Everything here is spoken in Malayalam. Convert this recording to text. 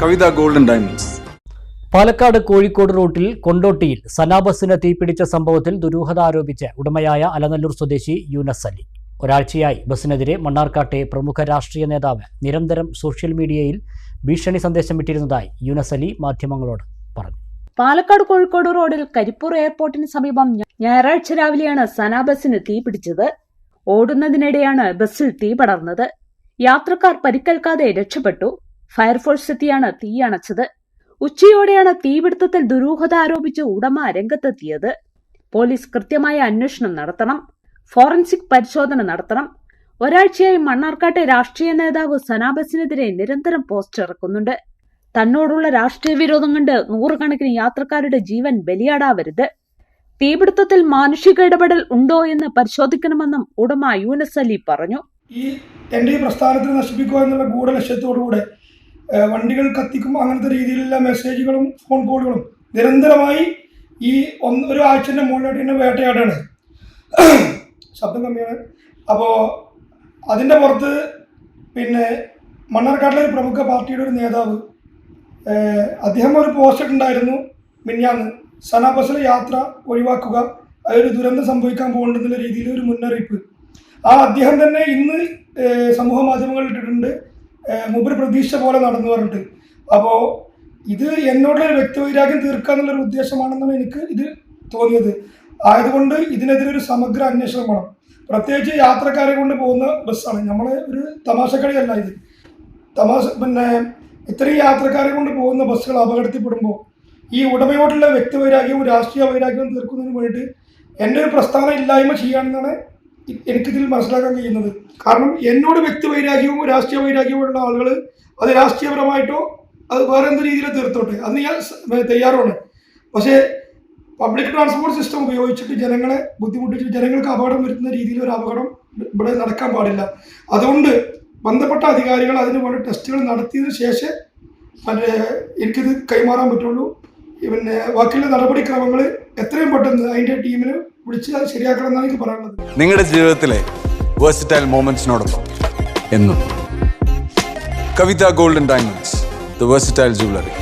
Kavitha golden diamonds. Palakkad Kozhikode റൂട്ടിൽ കൊണ്ടോട്ടിയിൽ സനാബസിനെ തീപിടിച്ച സംഭവത്തിൽ ദുരൂഹത ആരോപിച്ച് ഉടമയായ അലനല്ലൂർ സ്വദേശി യൂനസ് അലി. ഒരാഴ്ചയായി ബസിനെതിരെ മണ്ണാർക്കാട്ടെ പ്രമുഖ രാഷ്ട്രീയ നേതാവ് നിരന്തരം സോഷ്യൽ മീഡിയയിൽ ഭീഷണി സന്ദേശം വിട്ടിരുന്നതായി യൂനസ് അലി മാധ്യമങ്ങളോട് പറഞ്ഞു. പാലക്കാട് കോഴിക്കോട് റോഡിൽ കരിപ്പൂർ എയർപോർട്ടിന് സമീപം ഞായറാഴ്ച രാവിലെയാണ് സനാ ബസിന് തീ പിടിച്ചത് ഓടുന്നതിനിടെയാണ് ബസ്സിൽ തീ പടർന്നത്. യാത്രക്കാർ പരിക്കേൽക്കാതെ രക്ഷപ്പെട്ടു. ഫയർഫോഴ്സ് എത്തിയാണ് തീ അണച്ചത് ഉച്ചയോടെയാണ് തീപിടുത്തത്തിൽ ദുരൂഹത ആരോപിച്ച് ഉടമ രംഗത്തെത്തിയത്. പോലീസ് കൃത്യമായ അന്വേഷണം നടത്തണം. ഫോറൻസിക് പരിശോധന നടത്തണം. ഒരാഴ്ചയായി മണ്ണാർക്കാട്ടെ രാഷ്ട്രീയ നേതാവ് സനാബസിനെതിരെ നിരന്തരം പോസ്റ്റ് ഇറക്കുന്നുണ്ട്. തന്നോടുള്ള രാഷ്ട്രീയ വിരോധം കണ്ട് നൂറുകണക്കിന് യാത്രക്കാരുടെ ജീവൻ ബലിയാടാവരുത്. തീപിടുത്തത്തിൽ മാനുഷിക ഇടപെടൽ ഉണ്ടോ എന്ന് പരിശോധിക്കണമെന്നും ഉടമ യൂനസ് അലി പറഞ്ഞു. ഈ എന്റെ ഈ പ്രസ്ഥാനത്തിന് നശിപ്പിക്കുക എന്നുള്ള ഗൂഢ ലക്ഷ്യത്തോടുകൂടെ ഏഹ്, വണ്ടികൾ കത്തിക്കും അങ്ങനത്തെ രീതിയിലുള്ള മെസ്സേജുകളും ഫോൺ കോളുകളും നിരന്തരമായി ഈ ഒന്ന് ഒരു ആഴ്ചന്റെ മുകളിലായിട്ട് എന്നെ വേട്ടയാടാണ് ശബ്ദം കമ്മിയാണ്. അപ്പോൾ അതിന്റെ പുറത്ത് പിന്നെ മണ്ണാർക്കാട്ടിലെ ഒരു പ്രമുഖ പാർട്ടിയുടെ ഒരു നേതാവ് അദ്ദേഹം ഒരു പോസ്റ്റ് ഇട്ടുണ്ടായിരുന്നു മിന്നാന്ന്. സനാബസിലെ യാത്ര ഒഴിവാക്കുക അതൊരു ദുരന്തം സംഭവിക്കാൻ പോകുന്നുണ്ടെന്നുള്ള രീതിയിൽ ഒരു മുന്നറിയിപ്പ്. ആ അദ്ദേഹം തന്നെ ഇന്ന് സമൂഹ മാധ്യമങ്ങളിൽ ഇട്ടിട്ടുണ്ട്. മൂപ്പര് പ്രതീക്ഷ പോലെ നടന്നു പറഞ്ഞിട്ട്. അപ്പോൾ ഇത് എന്നോടുള്ള വ്യക്തവൈരാഗ്യം തീർക്കുക എന്നുള്ളൊരു ഉദ്ദേശമാണെന്നാണ് എനിക്ക് ഇത് തോന്നിയത്. ആയതുകൊണ്ട് ഇതിനെതിരെ ഒരു സമഗ്ര അന്വേഷണം വേണം. പ്രത്യേകിച്ച് യാത്രക്കാരെ കൊണ്ട് പോകുന്ന ബസ്സാണ്. നമ്മൾ ഒരു തമാശക്കളിയല്ല ഇത്. തമാശ പിന്നെ ഇത്രയും യാത്രക്കാരെ കൊണ്ട് പോകുന്ന ബസ്സുകൾ അപകടത്തിൽപ്പെടുമ്പോൾ ഈ ഉടമയോടുള്ള വ്യക്തിവൈരാഗ്യവും രാഷ്ട്രീയ വൈരാഗ്യവും തീർക്കുന്നതിന് വേണ്ടിയിട്ട് എന്റെ ഒരു പ്രസ്താവന ഇല്ലായ്മ ചെയ്യുകയാണെന്നാണ് എനിക്കിതിൽ മനസ്സിലാക്കാൻ കഴിയുന്നത്. കാരണം എന്നോട് വ്യക്തി വൈരാഗ്യവും രാഷ്ട്രീയ വൈരാഗ്യവും ഉള്ള ആളുകൾ അത് രാഷ്ട്രീയപരമായിട്ടോ അത് വേറെ എന്ത് രീതിയിലോ തീർത്തോട്ടെ. അത് ഞാൻ തയ്യാറാണ്. പക്ഷേ പബ്ലിക് ട്രാൻസ്പോർട്ട് സിസ്റ്റം ഉപയോഗിച്ചിട്ട് ജനങ്ങളെ ബുദ്ധിമുട്ടിച്ച് ജനങ്ങൾക്ക് അപകടം വരുന്ന രീതിയിൽ ഒരു അപകടം ഇവിടെ നടക്കാൻ പാടില്ല. അതുകൊണ്ട് ബന്ധപ്പെട്ട അധികാരികൾ അതിന് വേണ്ട ടെസ്റ്റുകൾ നടത്തിയതിനു ശേഷം എനിക്കിത് കൈമാറാൻ പറ്റുള്ളൂ. പിന്നെ ബാക്കിയുള്ള നടപടിക്രമങ്ങൾ എത്രയും പെട്ടെന്ന് അതിന്റെ ടീമിന് വിളിച്ച് അത് ശരിയാക്കണം എന്നാണ് എനിക്ക് പറയാനുള്ളത്. നിങ്ങളുടെ ജീവിതത്തിലെ വേഴ്സിറ്റൈൽ മോമെന്റ്സിനോടൊപ്പം എന്നും. Kavitha golden diamonds the versatile jewellery